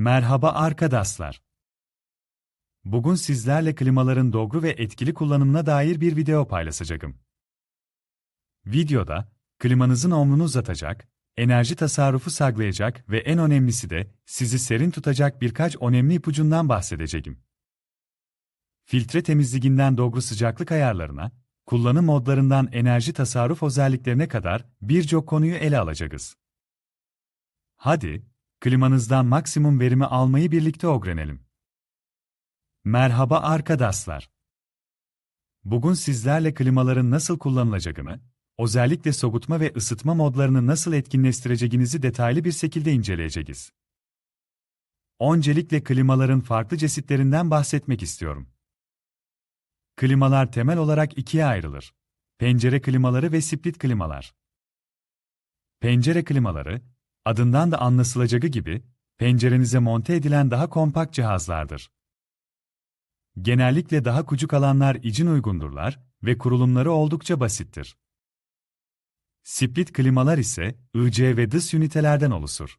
Merhaba arkadaşlar. Bugün sizlerle klimaların doğru ve etkili kullanımına dair bir video paylaşacağım. Videoda, klimanızın ömrünü uzatacak, enerji tasarrufu sağlayacak ve en önemlisi de sizi serin tutacak birkaç önemli ipucundan bahsedeceğim. Filtre temizliğinden doğru sıcaklık ayarlarına, kullanım modlarından enerji tasarruf özelliklerine kadar birçok konuyu ele alacağız. Hadi, klimanızdan maksimum verimi almayı birlikte öğrenelim. Merhaba arkadaşlar. Bugün sizlerle klimaların nasıl kullanılacağını, özellikle soğutma ve ısıtma modlarını nasıl etkinleştireceğinizi detaylı bir şekilde inceleyeceğiz. Öncelikle klimaların farklı çeşitlerinden bahsetmek istiyorum. Klimalar temel olarak ikiye ayrılır. Pencere klimaları ve split klimalar. Pencere klimaları, adından da anlaşılacağı gibi, pencerenize monte edilen daha kompakt cihazlardır. Genellikle daha küçük alanlar için uygundurlar ve kurulumları oldukça basittir. Split klimalar ise IC ve dış ünitelerden oluşur.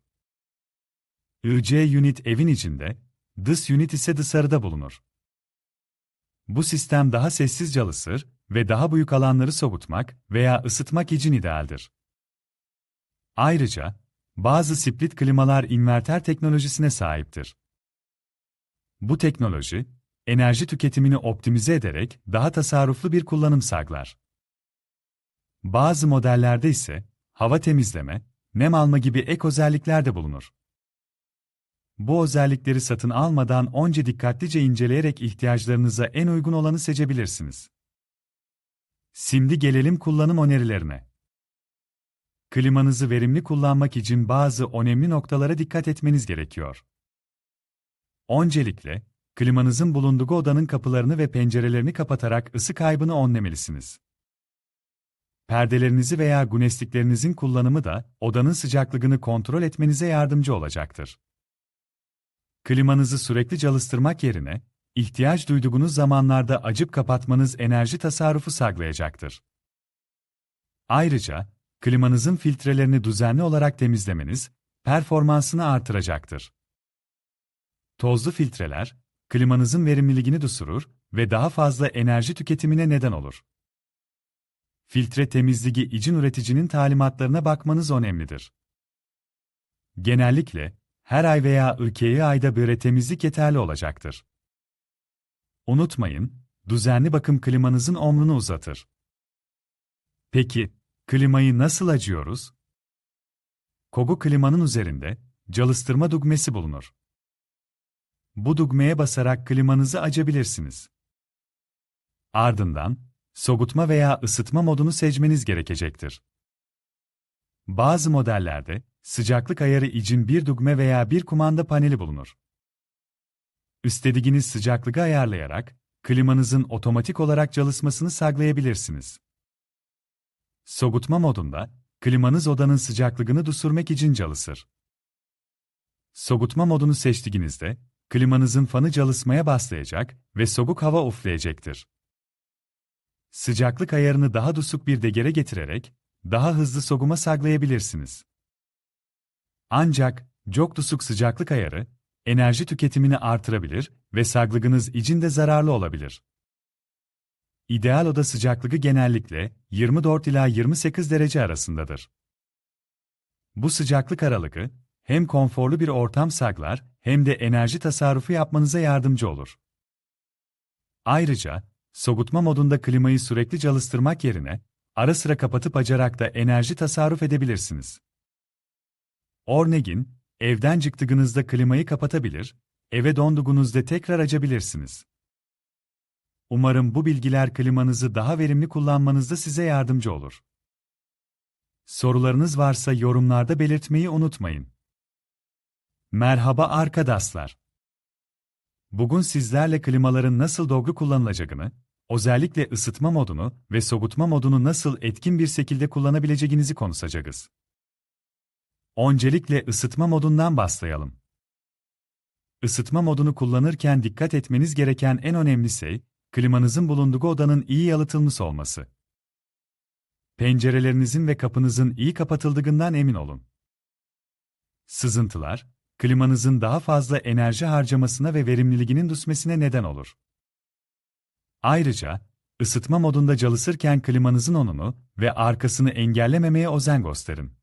IC unit evin içinde, dış unit ise dışarıda bulunur. Bu sistem daha sessiz çalışır ve daha büyük alanları soğutmak veya ısıtmak için idealdir. Ayrıca, bazı split klimalar inverter teknolojisine sahiptir. Bu teknoloji, enerji tüketimini optimize ederek daha tasarruflu bir kullanım sağlar. Bazı modellerde ise hava temizleme, nem alma gibi ek özellikler de bulunur. Bu özellikleri satın almadan önce dikkatlice inceleyerek ihtiyaçlarınıza en uygun olanı seçebilirsiniz. Şimdi gelelim kullanım önerilerine. Klimanızı verimli kullanmak için bazı önemli noktalara dikkat etmeniz gerekiyor. Öncelikle, klimanızın bulunduğu odanın kapılarını ve pencerelerini kapatarak ısı kaybını önlemelisiniz. Perdelerinizi veya güneşliklerinizin kullanımı da odanın sıcaklığını kontrol etmenize yardımcı olacaktır. Klimanızı sürekli çalıştırmak yerine, ihtiyaç duyduğunuz zamanlarda açıp kapatmanız enerji tasarrufu sağlayacaktır. Ayrıca, klimanızın filtrelerini düzenli olarak temizlemeniz, performansını artıracaktır. Tozlu filtreler, klimanızın verimliliğini düşürür ve daha fazla enerji tüketimine neden olur. Filtre temizliği için üreticinin talimatlarına bakmanız önemlidir. Genellikle, her ay veya ülkeyi ayda bir temizlik yeterli olacaktır. Unutmayın, düzenli bakım klimanızın ömrünü uzatır. Peki, klimayı nasıl açıyoruz? Kogu klimanın üzerinde, çalıştırma düğmesi bulunur. Bu düğmeye basarak klimanızı açabilirsiniz. Ardından, soğutma veya ısıtma modunu seçmeniz gerekecektir. Bazı modellerde, sıcaklık ayarı için bir düğme veya bir kumanda paneli bulunur. İstediğiniz sıcaklığı ayarlayarak, klimanızın otomatik olarak çalışmasını sağlayabilirsiniz. Soğutma modunda, klimanız odanın sıcaklığını düşürmek için çalışır. Soğutma modunu seçtiğinizde, klimanızın fanı çalışmaya başlayacak ve soğuk hava üfleyecektir. Sıcaklık ayarını daha düşük bir degere getirerek, daha hızlı soğuma sağlayabilirsiniz. Ancak, çok düşük sıcaklık ayarı, enerji tüketimini artırabilir ve sağlığınız için de zararlı olabilir. İdeal oda sıcaklığı genellikle 24 ila 28 derece arasındadır. Bu sıcaklık aralığı, hem konforlu bir ortam sağlar hem de enerji tasarrufu yapmanıza yardımcı olur. Ayrıca, soğutma modunda klimayı sürekli çalıştırmak yerine, ara sıra kapatıp açarak da enerji tasarruf edebilirsiniz. Örneğin, evden çıktığınızda klimayı kapatabilir, eve donduğunuzda tekrar açabilirsiniz. Umarım bu bilgiler klimanızı daha verimli kullanmanızda size yardımcı olur. Sorularınız varsa yorumlarda belirtmeyi unutmayın. Merhaba arkadaşlar. Bugün sizlerle klimaların nasıl doğru kullanılacağını, özellikle ısıtma modunu ve soğutma modunu nasıl etkin bir şekilde kullanabileceğinizi konuşacağız. Öncelikle ısıtma modundan başlayalım. Isıtma modunu kullanırken dikkat etmeniz gereken en önemli şey, klimanızın bulunduğu odanın iyi yalıtılmış olması. Pencerelerinizin ve kapınızın iyi kapatıldığından emin olun. Sızıntılar, klimanızın daha fazla enerji harcamasına ve verimliliğinin düşmesine neden olur. Ayrıca, ısıtma modunda çalışırken klimanızın onunu ve arkasını engellememeye özen gösterin.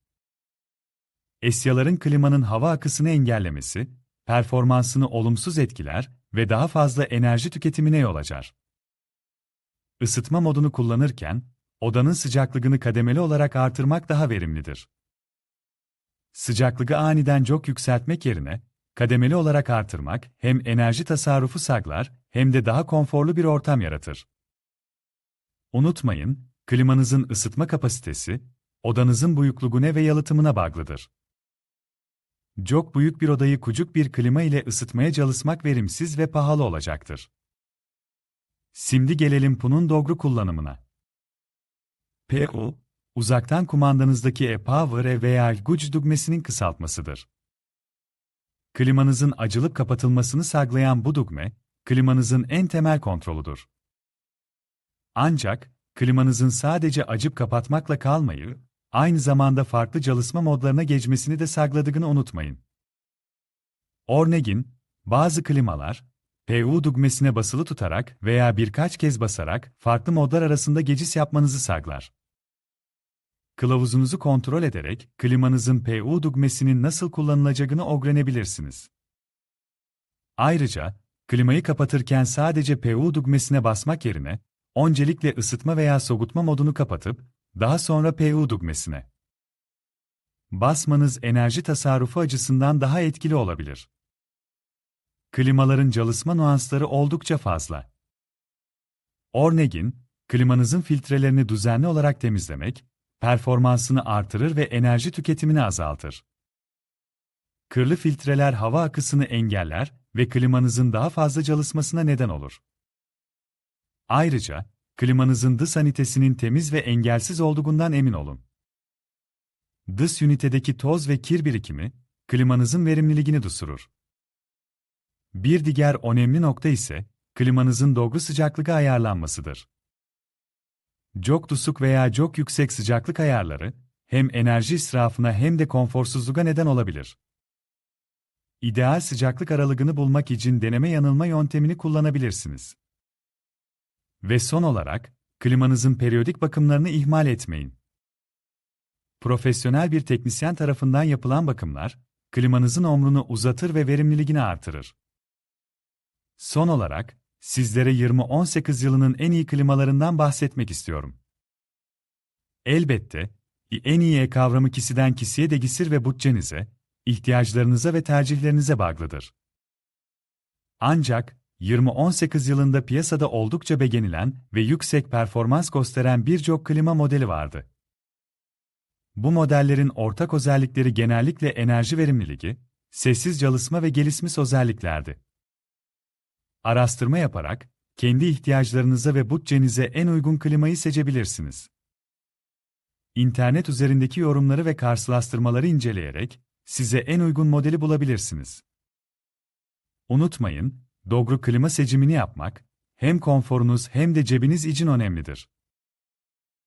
Esyaların klimanın hava akısını engellemesi, performansını olumsuz etkiler ve daha fazla enerji tüketimine yol açar. Isıtma modunu kullanırken, odanın sıcaklığını kademeli olarak artırmak daha verimlidir. Sıcaklığı aniden çok yükseltmek yerine, kademeli olarak artırmak hem enerji tasarrufu sağlar hem de daha konforlu bir ortam yaratır. Unutmayın, klimanızın ısıtma kapasitesi, odanızın büyüklüğüne ve yalıtımına bağlıdır. Çok büyük bir odayı kucuk bir klima ile ısıtmaya çalışmak verimsiz ve pahalı olacaktır. Şimdi gelelim bunun doğru kullanımına. PO, uzaktan kumandanızdaki e-Power veya güç düğmesinin kısaltmasıdır. Klimanızın açılıp kapatılmasını sağlayan bu düğme, klimanızın en temel kontrolüdür. Ancak, klimanızın sadece açıp kapatmakla kalmayı, aynı zamanda farklı çalışma modlarına geçmesini de sağladığını unutmayın. Örneğin, bazı klimalar, PU düğmesine basılı tutarak veya birkaç kez basarak farklı modlar arasında geçiş yapmanızı sağlar. Kılavuzunuzu kontrol ederek klimanızın PU düğmesinin nasıl kullanılacağını öğrenebilirsiniz. Ayrıca, klimayı kapatırken sadece PU düğmesine basmak yerine, öncelikle ısıtma veya soğutma modunu kapatıp, daha sonra PU düğmesine basmanız enerji tasarrufu açısından daha etkili olabilir. Klimaların çalışma nuansları oldukça fazla. Örneğin, klimanızın filtrelerini düzenli olarak temizlemek, performansını artırır ve enerji tüketimini azaltır. Kırlı filtreler hava akısını engeller ve klimanızın daha fazla çalışmasına neden olur. Ayrıca, klimanızın dış sanitesinin temiz ve engelsiz olduğundan emin olun. Dış ünitedeki toz ve kir birikimi, klimanızın verimliliğini düşürür. Bir diğer önemli nokta ise, klimanızın doğru sıcaklığı ayarlanmasıdır. Çok düşük veya çok yüksek sıcaklık ayarları, hem enerji israfına hem de konforsuzluğa neden olabilir. İdeal sıcaklık aralığını bulmak için deneme yanılma yöntemini kullanabilirsiniz. Ve son olarak, klimanızın periyodik bakımlarını ihmal etmeyin. Profesyonel bir teknisyen tarafından yapılan bakımlar, klimanızın ömrünü uzatır ve verimliliğini artırır. Son olarak, sizlere 2018 yılının en iyi klimalarından bahsetmek istiyorum. Elbette, en iyi kavramı kişiden kişiye değişir ve bütçenize, ihtiyaçlarınıza ve tercihlerinize bağlıdır. Ancak, 2018 yılında piyasada oldukça beğenilen ve yüksek performans gösteren birçok klima modeli vardı. Bu modellerin ortak özellikleri genellikle enerji verimliliği, sessiz çalışma ve gelişmiş özelliklerdi. Araştırma yaparak, kendi ihtiyaçlarınıza ve bütçenize en uygun klimayı seçebilirsiniz. İnternet üzerindeki yorumları ve karşılaştırmaları inceleyerek, size en uygun modeli bulabilirsiniz. Unutmayın, doğru klima seçimini yapmak, hem konforunuz hem de cebiniz için önemlidir.